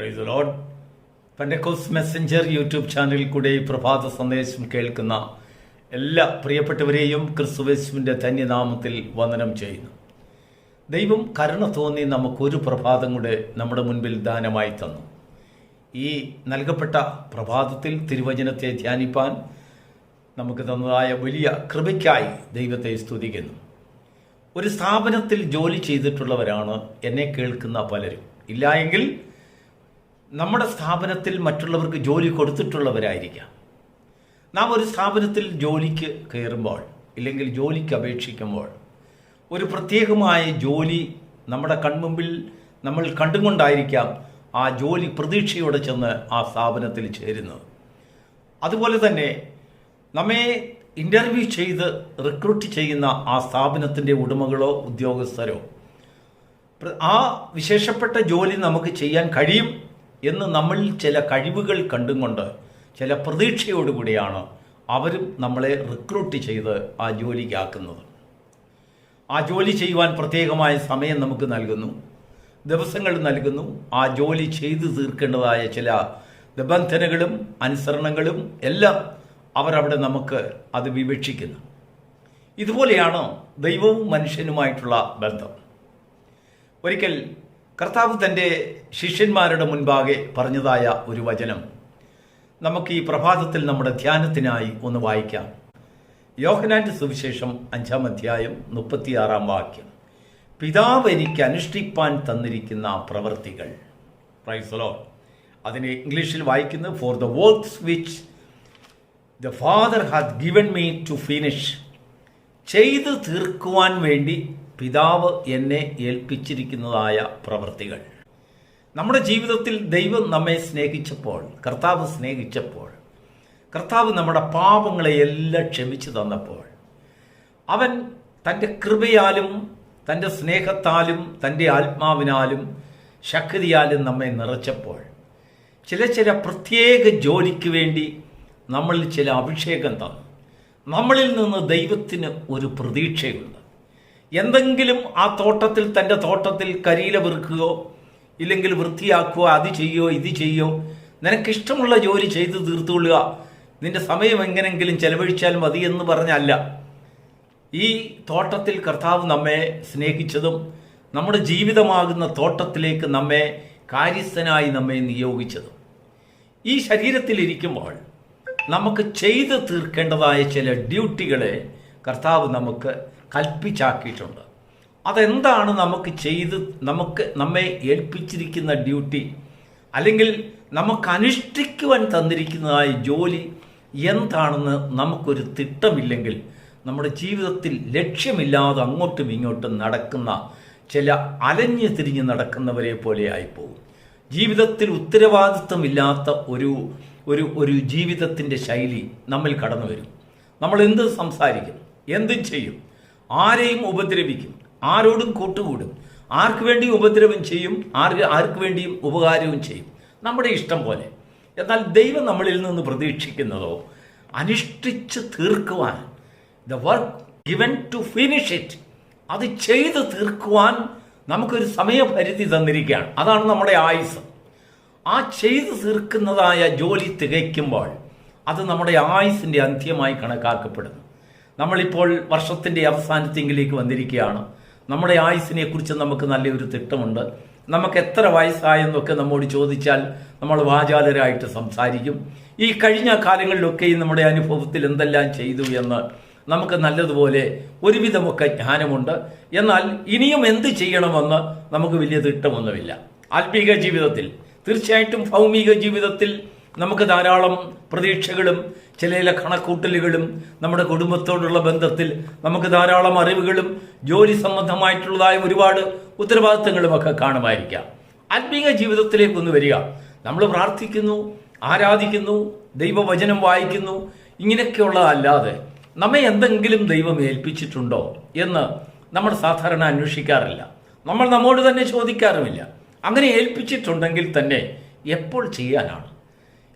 Praise lord Pentecost messenger YouTube ചാനലിൽ കൂടെ ഈ പ്രഭാത സന്ദേശം കേൾക്കുന്ന എല്ലാ പ്രിയപ്പെട്ടവരെയും ക്രിസ്തുവേശുവിന്റെ ധന്യനാമത്തിൽ വന്ദനം ചെയ്യുന്നു. ദൈവം കരുണ തോന്നി നമുക്കൊരു പ്രഭാതം കൂടെ നമ്മുടെ മുൻപിൽ ദാനമായി തന്നു. ഈ നൽകപ്പെട്ട പ്രഭാതത്തിൽ തിരുവചനത്തെ ധ്യാനിപ്പാൻ നമുക്ക് തന്നതായ വലിയ കൃപയ്ക്കായി ദൈവത്തെ സ്തുതിക്കുന്നു. ഒരു സ്ഥാപനത്തിൽ ജോലി ചെയ്തിട്ടുള്ളവരാണ് എന്നെ കേൾക്കുന്ന പലരും. ഇല്ലായെങ്കിൽ നമ്മുടെ സ്ഥാപനത്തിൽ മറ്റുള്ളവർക്ക് ജോലി കൊടുത്തിട്ടുള്ളവരായിരിക്കാം. നാം ഒരു സ്ഥാപനത്തിൽ ജോലിക്ക് കയറുമ്പോൾ ഇല്ലെങ്കിൽ ജോലിക്ക് അപേക്ഷിക്കുമ്പോൾ ഒരു പ്രത്യേകമായ ജോലി നമ്മുടെ കൺമുമ്പിൽ നമ്മൾ കണ്ടുകൊണ്ടായിരിക്കാം ആ ജോലി പ്രതീക്ഷയോടെ ചെന്ന് ആ സ്ഥാപനത്തിൽ ചേരുന്നത്. അതുപോലെ തന്നെ നമ്മെ ഇന്റർവ്യൂ ചെയ്ത് റിക്രൂട്ട് ചെയ്യുന്ന ആ സ്ഥാപനത്തിന്റെ ഉടമകളോ ഉദ്യോഗസ്ഥരോ ആ വിശേഷപ്പെട്ട ജോലി നമുക്ക് ചെയ്യാൻ കഴിയും എന്ന് നമ്മളിൽ ചില കഴിവുകൾ കണ്ടുകൊണ്ട് ചില പ്രതീക്ഷയോടുകൂടിയാണ് അവരും നമ്മളെ റിക്രൂട്ട് ചെയ്ത് ആ ജോലിക്കാക്കുന്നത് ആ ജോലി ചെയ്യുവാൻ പ്രത്യേകമായ സമയം നമുക്ക് നൽകുന്നു. ദിവസങ്ങൾ നൽകുന്നു. ആ ജോലി ചെയ്തു തീർക്കേണ്ടതായ ചില നിബന്ധനകളും അനുസരണങ്ങളും എല്ലാം അവരവിടെ നമുക്ക് അത് വിവക്ഷിക്കുന്നു. ഇതുപോലെയാണ് ദൈവവും മനുഷ്യനുമായിട്ടുള്ള ബന്ധം. ഒരിക്കൽ കർത്താവ് തന്റെ ശിഷ്യന്മാരുടെ മുൻപാകെ പറഞ്ഞതായ ഒരു വചനം. നമുക്ക് ഈ പ്രഭാതത്തിൽ നമ്മുടെ ധ്യാനത്തിനായി ഒന്ന് വായിക്കാം. യോഹനാന്റെ സുവിശേഷം അഞ്ചാം അധ്യായം മുപ്പത്തിയാറാം വാക്യം. പിതാവ് എനിക്ക് അനുഷ്ഠിപ്പാൻ തന്നിരിക്കുന്ന പ്രവൃത്തികൾ. പ്രൈസലോ അതിനെ ഇംഗ്ലീഷിൽ വായിക്കുന്നത് for the works which the father hath given me to finish ചെയ്തു തീർക്കുവാൻ വേണ്ടി പിതാവ് എന്നെ ഏൽപ്പിച്ചിരിക്കുന്നതായ പ്രവൃത്തികൾ. നമ്മുടെ ജീവിതത്തിൽ ദൈവം നമ്മെ സ്നേഹിച്ചപ്പോൾ കർത്താവ് സ്നേഹിച്ചപ്പോൾ കർത്താവ് നമ്മുടെ പാപങ്ങളെ എല്ലാം ക്ഷമിച്ചു തന്നപ്പോൾ അവൻ തന്റെ കൃപയാലും തന്റെ സ്നേഹത്താലും തന്റെ ആത്മാവിനാലും ശക്തിയാലും നമ്മെ നിറച്ചപ്പോൾ ചില ചില പ്രത്യേക ജോലിക്ക് വേണ്ടി നമ്മളിൽ ചില അഭിഷേകം തന്നു. നമ്മളിൽ നിന്ന് ദൈവത്തിന് ഒരു പ്രതീക്ഷയുണ്ട്. എന്തെങ്കിലും ആ തോട്ടത്തിൽ തന്റെ തോട്ടത്തിൽ കരിയില വെറുക്കുകയോ ഇല്ലെങ്കിൽ വൃത്തിയാക്കുകയോ അത് ചെയ്യോ ഇത് ചെയ്യോ നിനക്കിഷ്ടമുള്ള ജോലി ചെയ്തു തീർത്തുകൊള്ളുക. നിന്റെ സമയം എങ്ങനെങ്കിലും ചെലവഴിച്ചാൽ മതി എന്ന് പറഞ്ഞല്ല. ഈ തോട്ടത്തിൽ കർത്താവ് നമ്മെ സ്നേഹിച്ചതും നമ്മുടെ ജീവിതമാകുന്ന തോട്ടത്തിലേക്ക് നമ്മെ കാര്യസ്ഥനായി നമ്മെ നിയോഗിച്ചതും. ഈ ശരീരത്തിലിരിക്കുമ്പോൾ നമുക്ക് ചെയ്തു തീർക്കേണ്ടതായ ചില ഡ്യൂട്ടികളെ കർത്താവ് നമുക്ക് കൽപ്പിച്ചാക്കിയിട്ടുണ്ട്. അതെന്താണ് നമുക്ക് ചെയ്ത് നമുക്ക് നമ്മെ ഏൽപ്പിച്ചിരിക്കുന്ന ഡ്യൂട്ടി? അല്ലെങ്കിൽ നമുക്ക് അനുഷ്ഠിക്കുവാൻ തന്നിരിക്കുന്നതായ ജോലി എന്താണെന്ന് നമുക്കൊരു തിട്ടമില്ലെങ്കിൽ നമ്മുടെ ജീവിതത്തിൽ ലക്ഷ്യമില്ലാതെ അങ്ങോട്ടും ഇങ്ങോട്ടും നടക്കുന്ന ചില അലഞ്ഞു തിരിഞ്ഞ് നടക്കുന്നവരെ പോലെ ആയിപ്പോകും ജീവിതത്തിൽ ഉത്തരവാദിത്വമില്ലാത്ത ഒരു ഒരു ഒരു ജീവിതത്തിന്റെ ശൈലി നമ്മൾ കടന്നു വരും നമ്മൾ എന്ത് സംസാരിക്കും? എന്തും ചെയ്യും. ആരെയും ഉപദ്രവിക്കും. ആരോടും കൂട്ടുകൂടും. ആർക്ക് വേണ്ടിയും ഉപദ്രവം ചെയ്യും ആർക്ക് ആർക്ക് വേണ്ടിയും ഉപകാരവും ചെയ്യും. നമ്മുടെ ഇഷ്ടം പോലെ. എന്നാൽ ദൈവം നമ്മളിൽ നിന്ന് പ്രതീക്ഷിക്കുന്നതോ അനുഷ്ഠിച്ച് തീർക്കുവാൻ the work given to finish it അത് ചെയ്ത് തീർക്കുവാൻ നമുക്കൊരു സമയപരിധി തന്നിരിക്കുകയാണ്. അതാണ് നമ്മുടെ ആയുസ് ആ ചെയ്ത് തീർക്കുന്നതായ ജോലി തികയ്ക്കുമ്പോൾ അത് നമ്മുടെ ആയുസിന്റെ അന്ത്യമായി കണക്കാക്കപ്പെടുന്നു. നമ്മളിപ്പോൾ വർഷത്തിന്റെ അവസാനത്തെങ്കിലേക്ക് വന്നിരിക്കുകയാണ്. നമ്മുടെ ആയുസിനെ കുറിച്ച് നമുക്ക് നല്ലൊരു തിട്ടമുണ്ട്. നമുക്ക് എത്ര വയസ്സായെന്നൊക്കെ നമ്മോട് ചോദിച്ചാൽ നമ്മൾ വാചാലരായിട്ട് സംസാരിക്കും. ഈ കഴിഞ്ഞ കാലങ്ങളിലൊക്കെയും നമ്മുടെ അനുഭവത്തിൽ എന്തെല്ലാം ചെയ്തു എന്ന് നമുക്ക് നല്ലതുപോലെ ഒരുവിധമൊക്കെ ജ്ഞാനമുണ്ട്. എന്നാൽ ഇനിയും എന്ത് ചെയ്യണമെന്ന് നമുക്ക് വലിയ തിട്ടമൊന്നുമില്ല. ആത്മീക ജീവിതത്തിൽ തീർച്ചയായിട്ടും ഭൗമിക ജീവിതത്തിൽ നമുക്ക് ധാരാളം പ്രതീക്ഷകളും ചില ചില കണക്കൂട്ടലുകളും നമ്മുടെ കുടുംബത്തോടുള്ള ബന്ധത്തിൽ നമുക്ക് ധാരാളം അറിവുകളും ജോലി സംബന്ധമായിട്ടുള്ളതായ ഒരുപാട് ഉത്തരവാദിത്തങ്ങളും ഒക്കെ കാണുമായിരിക്കാം. ജീവിതത്തിലേക്ക് ജീവിതത്തിലേക്കൊന്ന് വരിക. നമ്മൾ പ്രാർത്ഥിക്കുന്നു ആരാധിക്കുന്നു ദൈവവചനം വായിക്കുന്നു ഇങ്ങനെയൊക്കെയുള്ളതല്ലാതെ നമ്മെ എന്തെങ്കിലും ദൈവം ഏൽപ്പിച്ചിട്ടുണ്ടോ എന്ന് നമ്മൾ സാധാരണ അന്വേഷിക്കാറില്ല. നമ്മൾ നമ്മോട് തന്നെ ചോദിക്കാറുമില്ല. അങ്ങനെ ഏൽപ്പിച്ചിട്ടുണ്ടെങ്കിൽ തന്നെ എപ്പോൾ ചെയ്യാനാണ്?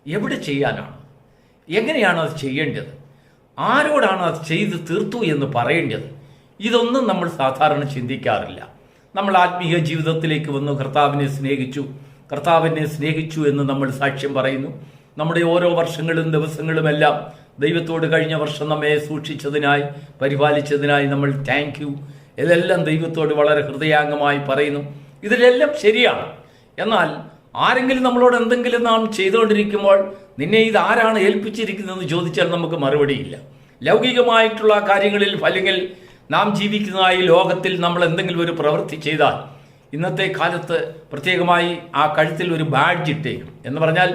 എവിടെ ചെയ്യാനാണ്? എങ്ങനെയാണ് അത് ചെയ്യേണ്ടത്? ആരോടാണ് അത് ചെയ്ത് തീർത്തു എന്ന് പറയേണ്ടത്? ഇതൊന്നും നമ്മൾ സാധാരണ ചിന്തിക്കാറില്ല. നമ്മൾ ആത്മീയ ജീവിതത്തിലേക്ക് വന്നു കർത്താവിനെ സ്നേഹിച്ചു. കർത്താവിനെ സ്നേഹിച്ചു എന്ന് നമ്മൾ സാക്ഷ്യം പറയുന്നു. നമ്മുടെ ഓരോ വർഷങ്ങളും ദിവസങ്ങളുമെല്ലാം ദൈവത്തോട് കഴിഞ്ഞ വർഷം നമ്മെ സൂക്ഷിച്ചതിനായി പരിപാലിച്ചതിനായി നമ്മൾ താങ്ക് യു ഇതെല്ലാം ദൈവത്തോട് വളരെ ഹൃദയാംഗമായി പറയുന്നു. ഇതിലെല്ലാം ശരിയാണ്. എന്നാൽ ആരെങ്കിലും നമ്മളോട് എന്തെങ്കിലും നാം ചെയ്തുകൊണ്ടിരിക്കുമ്പോൾ നിന്നെ ഇത് ആരാണ് ഏൽപ്പിച്ചിരിക്കുന്നതെന്ന് ചോദിച്ചാൽ നമുക്ക് മറുപടിയില്ല. ലൗകികമായിട്ടുള്ള കാര്യങ്ങളിൽ അല്ലെങ്കിൽ നാം ജീവിക്കുന്ന ഈ ലോകത്തിൽ നമ്മൾ എന്തെങ്കിലും ഒരു പ്രവൃത്തി ചെയ്താൽ ഇന്നത്തെ കാലത്ത് പ്രത്യേകമായി ആ കഴുത്തിൽ ഒരു ബാഡ്ജ് ഇട്ടേക്കും. എന്ന് പറഞ്ഞാൽ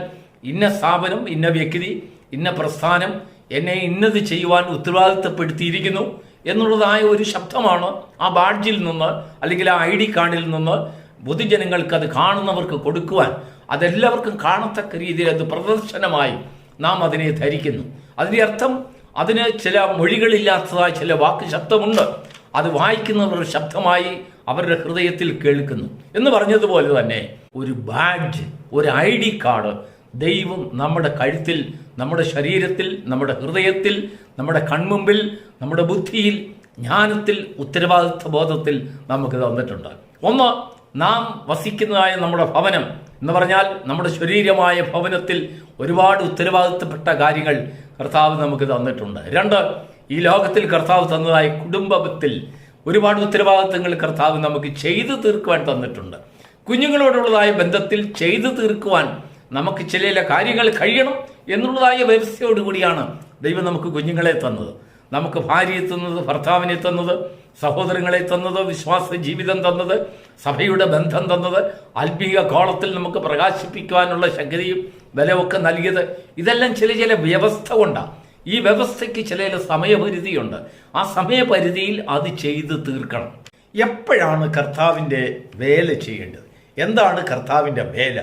ഇന്ന സ്ഥാപനം ഇന്ന വ്യക്തി ഇന്ന പ്രസ്ഥാനം എന്നെ ഇന്നത് ചെയ്യുവാൻ ഉത്തരവാദിത്തപ്പെടുത്തിയിരിക്കുന്നു എന്നുള്ളതായ ഒരു ശബ്ദമാണ് ആ ബാഡ്ജിൽ നിന്ന് അല്ലെങ്കിൽ ആ ഐ ഡി കാർഡിൽ നിന്ന് പൊതുജനങ്ങൾക്ക് അത് കാണുന്നവർക്ക് കൊടുക്കുവാൻ അതെല്ലാവർക്കും കാണത്തക്ക രീതിയിൽ അത് പ്രദർശനമായി നാം അതിനെ ധരിക്കുന്നു. അതിന്റെ അർത്ഥം അതിന് ചില മൊഴികളില്ലാത്തതായ ചില വാക്ക് ശബ്ദമുണ്ട്. അത് വായിക്കുന്നവർ ശബ്ദമായി അവരുടെ ഹൃദയത്തിൽ കേൾക്കുന്നു. എന്ന് പറഞ്ഞതുപോലെ തന്നെ ഒരു ബാഡ്ജ് ഒരു ഐ ഡി കാർഡ് ദൈവം നമ്മുടെ കഴുത്തിൽ നമ്മുടെ ശരീരത്തിൽ നമ്മുടെ ഹൃദയത്തിൽ നമ്മുടെ കൺമുമ്പിൽ നമ്മുടെ ബുദ്ധിയിൽ ജ്ഞാനത്തിൽ ഉത്തരവാദിത്വ ബോധത്തിൽ നമുക്ക് തന്നിട്ടുണ്ട്. ഒന്ന് നാം വസിക്കുന്നതായ നമ്മുടെ ഭവനം എന്ന് പറഞ്ഞാൽ നമ്മുടെ ശരീരമായ ഭവനത്തിൽ ഒരുപാട് ഉത്തരവാദിത്തപ്പെട്ട കാര്യങ്ങൾ കർത്താവ് നമുക്ക് തന്നിട്ടുണ്ട്. രണ്ട് ഈ ലോകത്തിൽ കർത്താവ് തന്നതായ കുടുംബത്തിൽ ഒരുപാട് ഉത്തരവാദിത്തങ്ങൾ കർത്താവ് നമുക്ക് ചെയ്തു തീർക്കുവാൻ തന്നിട്ടുണ്ട്. കുഞ്ഞുങ്ങളോടുള്ളതായ ബന്ധത്തിൽ ചെയ്തു തീർക്കുവാൻ നമുക്ക് ചില കാര്യങ്ങൾ കഴിയണം എന്നുള്ളതായ വ്യവസ്ഥയോടുകൂടിയാണ് ദൈവം നമുക്ക് കുഞ്ഞുങ്ങളെ തന്നത്. നമുക്ക് ഭാര്യയെ തന്നത് ഭർത്താവിനെ തന്നത് സഹോദരങ്ങളെ തന്നത് വിശ്വാസ ജീവിതം തന്നത് സഭയുടെ ബന്ധം തന്നത് ആത്മീക കോളത്തിൽ നമുക്ക് പ്രകാശിപ്പിക്കുവാനുള്ള ശക്തിയും ബലമൊക്കെ നൽകിയത്. ഇതെല്ലാം ചില ചില വ്യവസ്ഥ കൊണ്ടാണ് ഈ വ്യവസ്ഥയ്ക്ക് ചില ചില സമയപരിധിയുണ്ട്. ആ സമയപരിധിയിൽ അത് ചെയ്ത് തീർക്കണം. എപ്പോഴാണ് കർത്താവിന്റെ വേല ചെയ്യേണ്ടത്? എന്താണ് കർത്താവിന്റെ വേല?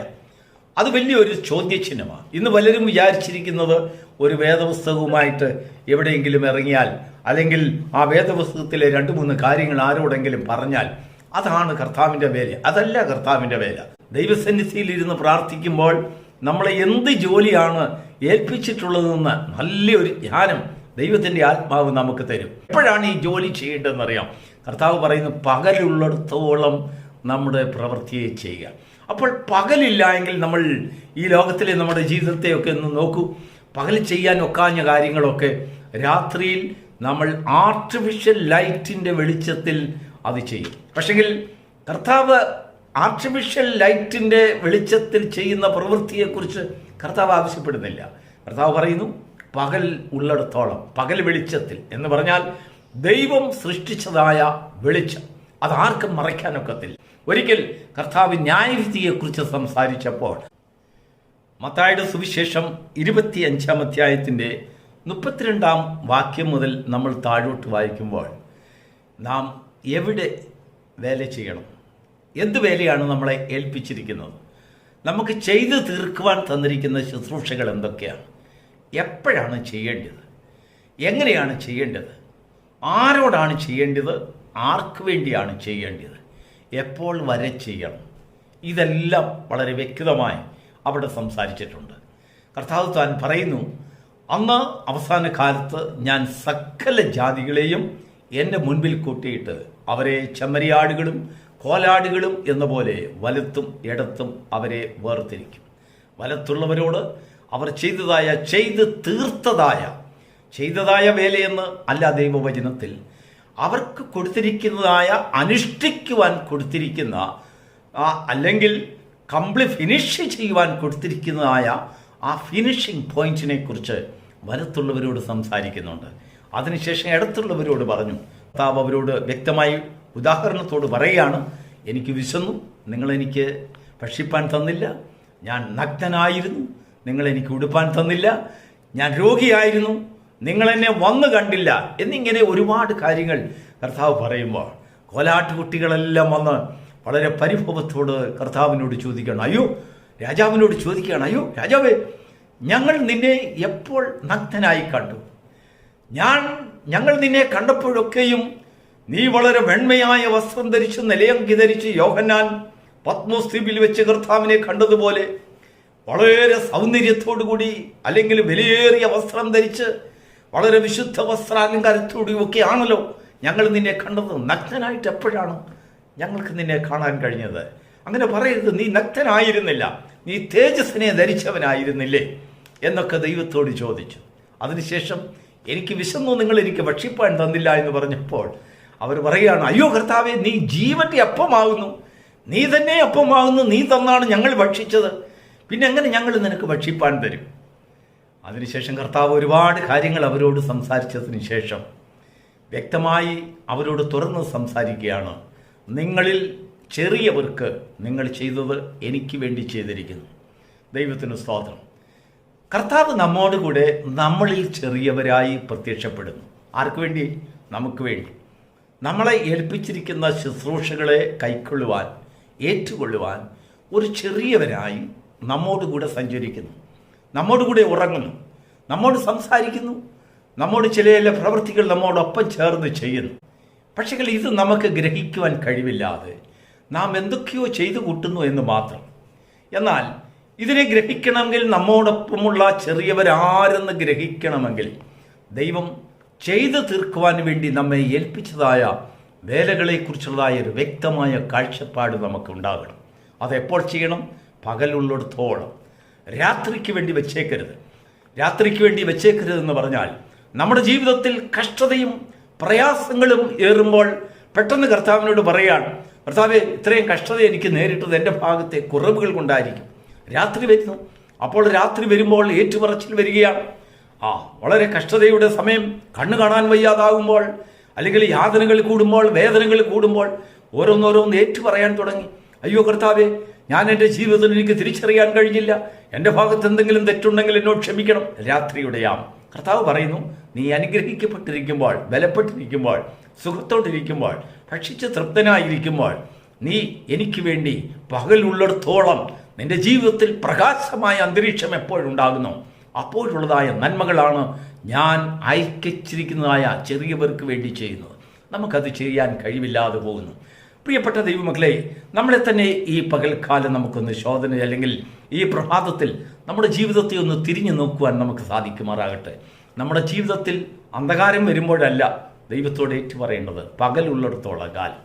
അത് വലിയൊരു ചോദ്യചിഹ്നമാണ്. ഇന്ന് പലരും വിചാരിച്ചിരിക്കുന്നത് ഒരു വേദപുസ്തകവുമായിട്ട് എവിടെയെങ്കിലും ഇറങ്ങിയാൽ അല്ലെങ്കിൽ ആ വേദപുസ്തകത്തിലെ രണ്ട് മൂന്ന് കാര്യങ്ങൾ ആരോടെങ്കിലും പറഞ്ഞാൽ അതാണ് കർത്താവിന്റെ വേല. അതല്ല കർത്താവിന്റെ വേല. ദൈവസന്നിധിയിൽ ഇരുന്ന് പ്രാർത്ഥിക്കുമ്പോൾ നമ്മളെ എന്ത് ജോലിയാണ് ഏൽപ്പിച്ചിട്ടുള്ളതെന്ന് നല്ലൊരു ധ്യാനം ദൈവത്തിന്റെ ആത്മാവ് നമുക്ക് തരും. എപ്പോഴാണ് ഈ ജോലി ചെയ്യേണ്ടതെന്ന് അറിയാം കർത്താവ് പറയുന്നു പകലുള്ളിടത്തോളം നമ്മുടെ പ്രവൃത്തിയെ ചെയ്യുക. അപ്പോൾ പകലില്ല എങ്കിൽ നമ്മൾ ഈ ലോകത്തിലെ നമ്മുടെ ജീവിതത്തെയൊക്കെ ഒന്ന് നോക്കൂ. പകൽ ചെയ്യാൻ ഒക്കാഞ്ഞ കാര്യങ്ങളൊക്കെ രാത്രിയിൽ നമ്മൾ ആർട്ടിഫിഷ്യൽ ലൈറ്റിന്റെ വെളിച്ചത്തിൽ അത് ചെയ്യും. പക്ഷെങ്കിൽ കർത്താവ് ആർട്ടിഫിഷ്യൽ ലൈറ്റിന്റെ വെളിച്ചത്തിൽ ചെയ്യുന്ന പ്രവൃത്തിയെക്കുറിച്ച് കർത്താവ് ആവശ്യപ്പെടുന്നില്ല. കർത്താവ് പറയുന്നു പകൽ ഉള്ളിടത്തോളം പകൽ വെളിച്ചത്തിൽ എന്ന് പറഞ്ഞാൽ ദൈവം സൃഷ്ടിച്ചതായ വെളിച്ചം. അത് ആർക്കും മറയ്ക്കാനൊക്കത്തില്ല ഒരിക്കൽ കർത്താവ് ന്യായവിധിയെക്കുറിച്ച് സംസാരിച്ചപ്പോൾ മത്തായുടെ സുവിശേഷം ഇരുപത്തിയഞ്ചാം അധ്യായത്തിന്റെ മുപ്പത്തിരണ്ടാം വാക്യം മുതൽ നമ്മൾ താഴോട്ട് വായിക്കുമ്പോൾ നാം എവിടെ വേല ചെയ്യണം? എന്ത് വേലയാണ് നമ്മളെ ഏൽപ്പിച്ചിരിക്കുന്നത്? നമുക്ക് ചെയ്തു തീർക്കുവാൻ തന്നിരിക്കുന്ന ശുശ്രൂഷകൾ എന്തൊക്കെയാണ്? എപ്പോഴാണ് ചെയ്യേണ്ടത്? എങ്ങനെയാണ് ചെയ്യേണ്ടത്? ആരോടാണ് ചെയ്യേണ്ടത്? ആർക്ക് വേണ്ടിയാണ് ചെയ്യേണ്ടത്? എപ്പോൾ വരെ ചെയ്യണം? ഇതെല്ലാം വളരെ വ്യക്തമായി അവിടെ സംസാരിച്ചിട്ടുണ്ട്. കർത്താവ് താൻ പറയുന്നു അന്ന് അവസാന കാലത്ത് ഞാൻ സകല ജാതികളെയും എന്റെ മുൻപിൽ കൂട്ടിയിട്ട് അവരെ ചെമ്മരിയാടുകളും കോലാടുകളും എന്ന പോലെ വലത്തും ഇടത്തും അവരെ വേർതിരിക്കും. വലത്തുള്ളവരോട് അവർ ചെയ്തതായ ചെയ്ത് തീർത്തതായ ചെയ്തതായ വേലയെന്ന് അല്ല ദൈവവചനത്തിൽ അവർക്ക് കൊടുത്തിരിക്കുന്നതായ അനുഷ്ഠിക്കുവാൻ കൊടുത്തിരിക്കുന്ന അല്ലെങ്കിൽ കംപ്ലി ഫിനിഷ് ചെയ്യുവാൻ കൊടുത്തിരിക്കുന്നതായ ആ ഫിനിഷിംഗ് പോയിന്റിനെ കുറിച്ച് വലത്തുള്ളവരോട് സംസാരിക്കുന്നുണ്ട്. അതിനുശേഷം ഇടത്തുള്ളവരോട് പറഞ്ഞു കർത്താവ് അവരോട് വ്യക്തമായി ഉദാഹരണത്തോട് പറയുകയാണ്. എനിക്ക് വിശന്നു നിങ്ങളെനിക്ക് ഭക്ഷിപ്പാൻ തന്നില്ല. ഞാൻ നഗ്നനായിരുന്നു നിങ്ങളെനിക്ക് ഉടുപ്പാൻ തന്നില്ല. ഞാൻ രോഗിയായിരുന്നു നിങ്ങൾ എന്നെ വന്നു കണ്ടില്ല എന്നിങ്ങനെ ഒരുപാട് കാര്യങ്ങൾ കർത്താവ് പറയുമ്പോൾ കോലാട്ടുകുട്ടികളെല്ലാം വന്ന് വളരെ പരിഭവത്തോട് കർത്താവിനോട് ചോദിക്കണം അയ്യോ രാജാവിനോട് ചോദിക്കുകയാണ്. അയ്യോ രാജാവേ ഞങ്ങൾ നിന്നെ എപ്പോൾ നഗ്നനായി കണ്ടു? ഞാൻ ഞങ്ങൾ നിന്നെ കണ്ടപ്പോഴൊക്കെയും നീ വളരെ വെണ്മയായ വസ്ത്രം ധരിച്ച് നിലയങ്കി ധരിച്ച് യോഹന്നാൻ പത്മസ്തീപിൽ വെച്ച് കർത്താവിനെ കണ്ടതുപോലെ വളരെ സൗന്ദര്യത്തോടു കൂടി അല്ലെങ്കിൽ വിലയേറിയ വസ്ത്രം ധരിച്ച് വളരെ വിശുദ്ധ വസ്ത്രാലങ്കാരത്തോടും ഒക്കെ ആണല്ലോ ഞങ്ങൾ നിന്നെ കണ്ടത്. നഗ്നനായിട്ട് എപ്പോഴാണ് ഞങ്ങൾക്ക് നിന്നെ കാണാൻ കഴിഞ്ഞത്? അങ്ങനെ പറയരുത് നീ നഗ്നനായിരുന്നില്ല. നീ തേജസ്സിനെ ധരിച്ചവനായിരുന്നില്ലേ? എന്നൊക്കെ ദൈവത്തോട് ചോദിച്ചു. അതിനുശേഷം എനിക്ക് വിശന്നു നിങ്ങൾ എനിക്ക് ഭക്ഷിപ്പാൻ തന്നില്ല എന്ന് പറഞ്ഞപ്പോൾ അവർ പറയുകയാണ് അയ്യോ കർത്താവെ നീ ജീവന്റെ അപ്പമാകുന്നു. നീ തന്നെ അപ്പമാകുന്നു. നീ തന്നാണ് ഞങ്ങൾ ഭക്ഷിച്ചത്. പിന്നെ എങ്ങനെ ഞങ്ങൾ നിനക്ക് ഭക്ഷിപ്പാൻ തരും അതിനുശേഷം കർത്താവ് ഒരുപാട് കാര്യങ്ങൾ അവരോട് സംസാരിച്ചതിന് ശേഷം വ്യക്തമായി അവരോട് തുറന്ന് സംസാരിക്കുകയാണ്. നിങ്ങളിൽ ചെറിയവർക്ക് നിങ്ങൾ ചെയ്തത് എനിക്ക് വേണ്ടി ചെയ്തിരിക്കുന്നു. ദൈവത്തിന് സ്തോത്രം. കർത്താവ് നമ്മോട് കൂടെ നമ്മളിൽ ചെറിയവരായി പ്രത്യക്ഷപ്പെടുന്നു. ആർക്കു വേണ്ടി? നമുക്ക് വേണ്ടി. നമ്മളെ ഏൽപ്പിച്ചിരിക്കുന്ന ശുശ്രൂഷകളെ കൈക്കൊള്ളുവാൻ ഏറ്റുകൊള്ളുവാൻ ഒരു ചെറിയവനായി നമ്മോട് കൂടെ സഞ്ചരിക്കുന്നു. നമ്മോട് കൂടെ ഉറങ്ങുന്നു. നമ്മോട് സംസാരിക്കുന്നു. നമ്മോട് ചില ചില പ്രവൃത്തികൾ നമ്മോടൊപ്പം ചേർന്ന് ചെയ്യുന്നു. പക്ഷേ ഇത് നമുക്ക് ഗ്രഹിക്കുവാൻ കഴിവില്ലാതെ നാം എന്തൊക്കെയോ ചെയ്തു കൂട്ടുന്നു എന്ന് മാത്രം. എന്നാൽ ഇതിനെ ഗ്രഹിക്കണമെങ്കിൽ നമ്മോടൊപ്പമുള്ള ചെറിയവരാരെന്ന് ഗ്രഹിക്കണമെങ്കിൽ ദൈവം ചെയ്തു തീർക്കുവാൻ വേണ്ടി നമ്മെ ഏൽപ്പിച്ചതായ വേലകളെക്കുറിച്ചുള്ളതായ ഒരു വ്യക്തമായ കാഴ്ചപ്പാട് നമുക്ക് ഉണ്ടാകണം അതെപ്പോൾ ചെയ്യണം? പകലുള്ളിടത്തോളം രാത്രിക്ക് വേണ്ടി വെച്ചേക്കരുത്. രാത്രിക്ക് വേണ്ടി വെച്ചേക്കരുത് എന്ന് പറഞ്ഞാൽ നമ്മുടെ ജീവിതത്തിൽ കഷ്ടതയും പ്രയാസങ്ങളും ഏറുമ്പോൾ പെട്ടെന്ന് കർത്താവിനോട് പറയാണ് കർത്താവെ ഇത്രയും കഷ്ടത എനിക്ക് നേരിട്ടത് എന്റെ ഭാഗത്തെ കുറവുകൾ കൊണ്ടായിരിക്കും. രാത്രി വരുന്നു. അപ്പോൾ രാത്രി വരുമ്പോൾ ഏറ്റുപറച്ചിൽ വരികയാണ്. ആ വളരെ കഷ്ടതയുടെ സമയം കണ്ണു കാണാൻ വയ്യാതാകുമ്പോൾ അല്ലെങ്കിൽ യാതനകൾ കൂടുമ്പോൾ വേദനകൾ കൂടുമ്പോൾ ഓരോന്നോരോന്ന് ഏറ്റു പറയാൻ തുടങ്ങി. അയ്യോ കർത്താവെ ഞാൻ എന്റെ ജീവിതത്തിൽ എനിക്ക് തിരിച്ചറിയാൻ കഴിഞ്ഞില്ല. എന്റെ ഭാഗത്ത് എന്തെങ്കിലും തെറ്റുണ്ടെങ്കിൽ എന്നോട് ക്ഷമിക്കണം. രാത്രിയുടെ യാം. കർത്താവ് പറയുന്നു നീ അനുഗ്രഹിക്കപ്പെട്ടിരിക്കുമ്പോൾ ബലപ്പെട്ടിരിക്കുമ്പോൾ സുഖത്തോട്ടിരിക്കുമ്പോൾ ഭക്ഷിച്ച് തൃപ്തനായിരിക്കുമ്പോൾ നീ എനിക്ക് വേണ്ടി പകലുള്ളിടത്തോളം നിന്റെ ജീവിതത്തിൽ പ്രകാശമായ അന്തരീക്ഷം എപ്പോഴുണ്ടാകുന്നു. അപ്പോഴുള്ളതായ നന്മകളാണ് ഞാൻ അയക്കിച്ചിരിക്കുന്നതായ ചെറിയവർക്ക് വേണ്ടി ചെയ്യുന്നത്. നമുക്കത് ചെയ്യാൻ കഴിവില്ലാതെ പോകുന്നു. പ്രിയപ്പെട്ട ദൈവമക്കളെ നമ്മളെ തന്നെ ഈ പകൽക്കാലം നമുക്കൊന്ന് ശോധന അല്ലെങ്കിൽ ഈ പ്രഭാതത്തിൽ നമ്മുടെ ജീവിതത്തെ ഒന്ന് തിരിഞ്ഞു നോക്കുവാൻ നമുക്ക് സാധിക്കുമാറാകട്ടെ. നമ്മുടെ ജീവിതത്തിൽ അന്ധകാരം വരുമ്പോഴല്ല ദൈവത്തോട് ഏറ്റു പറയേണ്ടത് പകലുള്ളിടത്തോളം കാലം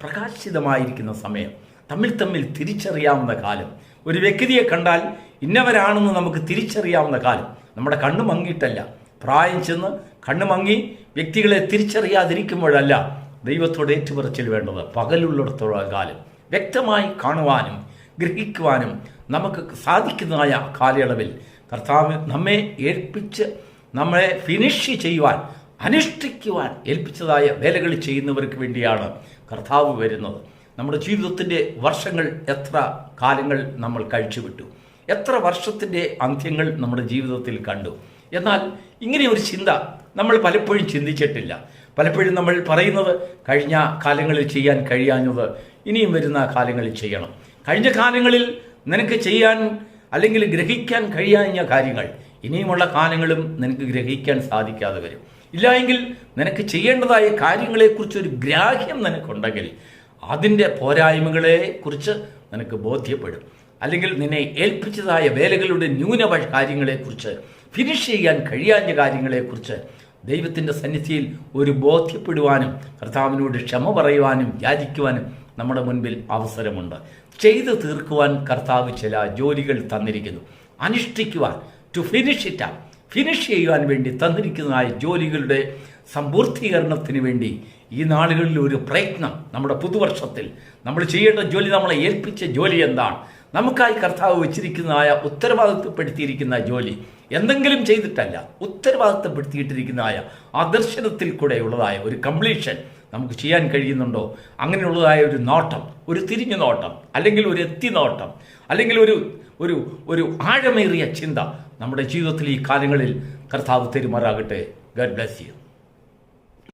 പ്രകാശിതമായിരിക്കുന്ന സമയം. തമ്മിൽ തമ്മിൽ തിരിച്ചറിയാവുന്ന കാലം. ഒരു വ്യക്തിയെ കണ്ടാൽ ഇന്നവരാണെന്ന് നമുക്ക് തിരിച്ചറിയാവുന്ന കാലം. നമ്മുടെ കണ്ണു മങ്ങിയിട്ടല്ല. പ്രായം ചെന്ന് കണ്ണു മങ്ങി വ്യക്തികളെ തിരിച്ചറിയാതിരിക്കുമ്പോഴല്ല ദൈവത്തോട് ഏറ്റുപറച്ചിൽ വേണ്ടത് പകലുള്ളിടത്തോളം കാലം വ്യക്തമായി കാണുവാനും ഗ്രഹിക്കുവാനും നമുക്ക് സാധിക്കുന്നതായ കാലയളവിൽ കർത്താവ് നമ്മെ ഏൽപ്പിച്ച് നമ്മളെ ഫിനിഷ് ചെയ്യുവാൻ അനുഷ്ഠിക്കുവാൻ ഏൽപ്പിച്ചതായ വേലകൾ ചെയ്യുന്നവർക്ക് വേണ്ടിയാണ് കർത്താവ് വരുന്നത്. നമ്മുടെ ജീവിതത്തിന്റെ വർഷങ്ങൾ എത്ര കാലങ്ങൾ നമ്മൾ കഴിച്ചുവിട്ടു. എത്ര വർഷത്തിന്റെ അന്ത്യങ്ങൾ നമ്മുടെ ജീവിതത്തിൽ കണ്ടു. എന്നാൽ ഇങ്ങനെ ഒരു ചിന്ത നമ്മൾ പലപ്പോഴും ചിന്തിച്ചിട്ടില്ല. പലപ്പോഴും നമ്മൾ പറയുന്നത് കഴിഞ്ഞ കാലങ്ങളിൽ ചെയ്യാൻ കഴിയാഞ്ഞത് ഇനിയും വരുന്ന കാലങ്ങളിൽ ചെയ്യണം. കഴിഞ്ഞ കാലങ്ങളിൽ നിനക്ക് ചെയ്യാൻ അല്ലെങ്കിൽ ഗ്രഹിക്കാൻ കഴിയാഞ്ഞ കാര്യങ്ങൾ ഇനിയുമുള്ള കാലങ്ങളും നിനക്ക് ഗ്രഹിക്കാൻ സാധിക്കാതെ വരും. ഇല്ലായെങ്കിൽ നിനക്ക് ചെയ്യേണ്ടതായ കാര്യങ്ങളെക്കുറിച്ചൊരു ഗ്രാഹ്യം നിനക്കുണ്ടെങ്കിൽ അതിന്റെ പോരായ്മകളെ കുറിച്ച് നിനക്ക് ബോധ്യപ്പെടും. അല്ലെങ്കിൽ നിന്നെ ഏൽപ്പിച്ചതായ വേലകളുടെ ന്യൂനപ കാര്യങ്ങളെക്കുറിച്ച് ഫിനിഷ് ചെയ്യാൻ കഴിയാഞ്ഞ കാര്യങ്ങളെക്കുറിച്ച് ദൈവത്തിന്റെ സന്നിധിയിൽ ഒരു ബോധ്യപ്പെടുവാനും കർത്താവിനോട് ക്ഷമ പറയുവാനും യാചിക്കുവാനും നമ്മുടെ മുൻപിൽ അവസരമുണ്ട്. ചെയ്തു തീർക്കുവാൻ കർത്താവ് ചില ജോലികൾ തന്നിരിക്കുന്നു. അനുഷ്ഠിക്കുവാൻ ടു ഫിനിഷ് ഇറ്റ് ഫിനിഷ് ചെയ്യുവാൻ വേണ്ടി തന്നിരിക്കുന്നതായ ജോലികളുടെ സമ്പൂർത്തീകരണത്തിന് വേണ്ടി ഈ നാളുകളിൽ ഒരു പ്രയത്നം നമ്മുടെ പുതുവർഷത്തിൽ. നമ്മൾ ചെയ്യേണ്ട ജോലി നമ്മളെ ഏൽപ്പിച്ച ജോലി എന്താണ്? നമുക്കായി കർത്താവ് വെച്ചിരിക്കുന്നതായ ഉത്തരവാദിത്വപ്പെടുത്തിയിരിക്കുന്ന ജോലി. എന്തെങ്കിലും ചെയ്തിട്ടല്ല ഉത്തരവാദിത്തപ്പെടുത്തിയിട്ടിരിക്കുന്നതായ ആ ദർശനത്തിൽ കൂടെ ഉള്ളതായ ഒരു കംപ്ലീഷൻ നമുക്ക് ചെയ്യാൻ കഴിയുന്നുണ്ടോ? അങ്ങനെയുള്ളതായ ഒരു നോട്ടം ഒരു തിരിഞ്ഞു നോട്ടം അല്ലെങ്കിൽ ഒരു എത്തി നോട്ടം അല്ലെങ്കിൽ ഒരു ഒരു ഒരു ആഴമേറിയ ചിന്ത നമ്മുടെ ജീവിതത്തിൽ ഈ കാലങ്ങളിൽ കർത്താവ് തെരുമാറാകട്ടെ. Garh bless you